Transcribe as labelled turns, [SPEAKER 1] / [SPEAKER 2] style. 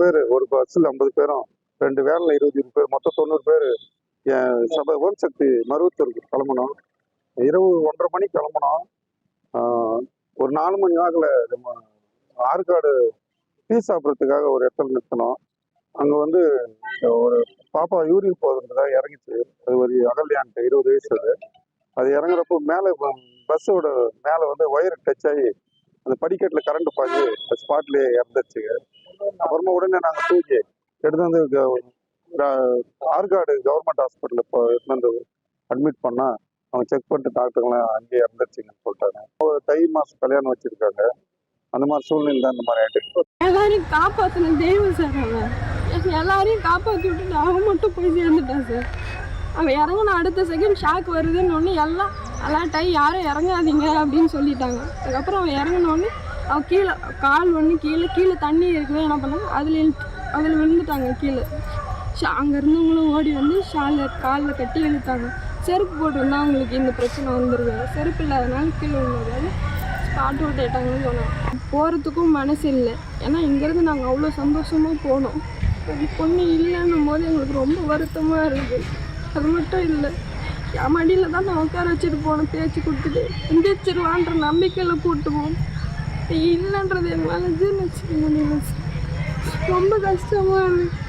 [SPEAKER 1] பேர் ஒரு பஸ்ஸில் ஐம்பது பேரும் ரெண்டு வேனில் இருபது இருபது பேர் மொத்தம் தொண்ணூறு பேர் சபை ஓம் சக்தி மருவத்தூருக்கு கிளம்பணும். இரவு ஒன்றரை மணிக்கு கிளம்பணும். ஒரு நாலு மணி வாக்கில் நம்ம ஆற்காடு டீ சாப்பிட்றதுக்காக ஒரு இடத்துல நிறுத்தணும். அங்கே வந்து ஒரு பாப்பா யூரின் போகிறதுக்காக இறங்கிச்சு. அது ஒரு அகல்யான்ட்டு இருபது வயசு அது. அது இறங்குறப்போ மேலே பஸ்ஸோட மேலே வந்து ஒயர் டச் ஆகி அந்த படிக்கட்டில் கரண்ட் பாய்ஞ்சு ஸ்பாட்லேயே இறந்துச்சு அப்புறமா உடனே நாங்கள் தூக்கி எடுத்து வந்து ஆற்காடு கவர்மெண்ட் ஹாஸ்பிட்டலில் இப்போ எடுத்து வந்து அட்மிட் பண்ணால் அவங்க செக் பண்ணிட்டு டாக்டருங்களாம் அங்கேயே இறந்துருச்சுங்கன்னு சொல்லிட்டாங்க. ஒரு தை மாதம் கல்யாணம் வச்சுருக்காங்க. அந்த மாதிரி சூழ்நிலை தான் இந்த மாதிரி ஆகிட்டு
[SPEAKER 2] எல்லாரையும் காப்பாத்தின தெய்வம் சார் அவன் எல்லாரையும் காப்பாற்றி விட்டுட்டு அவன் மட்டும் போய் சேர்ந்துட்டான் சார். அவன் இறங்கின அடுத்த செகண்ட் ஷாக் வருதுன்னு ஒன்று எல்லாம் அலர்ட் ஆகி யாரும் இறங்காதீங்க அப்படின்னு சொல்லிட்டாங்க. அதுக்கப்புறம் அவன் இறங்கினோடனே கீழே கால் ஒன்று கீழே கீழே தண்ணி இருக்குவே என்ன பண்ணாங்க? அதில் இழுத்து அதில் விழுந்துட்டாங்க கீழே. ஷா அங்கே இருந்தவங்களும் ஓடி வந்து ஷாலில் காலில் கட்டி இழுத்தாங்க. செருப்பு போட்டிருந்தா அவங்களுக்கு இந்த பிரச்சனை வந்துருது செருப்பு இல்லாதனால கீழே விழுந்ததால் ஸ்பாட் அவுட் ஆயிட்டாங்கன்னு சொன்னாங்க. போகிறதுக்கும் மனசு இல்லை. ஏன்னா இங்கேருந்து நாங்கள் அவ்வளோ சந்தோஷமாக போனோம். பொண்ணு இல்லைன்னும் போது எங்களுக்கு ரொம்ப வருத்தமாக இருக்குது அது மட்டும் இல்லை. என் மடியில் தான் நான் உட்கார வச்சுட்டு போனேன் பேச்சு கொடுத்துட்டு எந்திரிச்சிருவான்ற நம்பிக்கையில் கூட்டுவோம் போனோம் இல்லைன்றது எங்களால் ஜீர்ணிச்சிக்க முடியல. ரொம்ப கஷ்டமாக இருக்கு.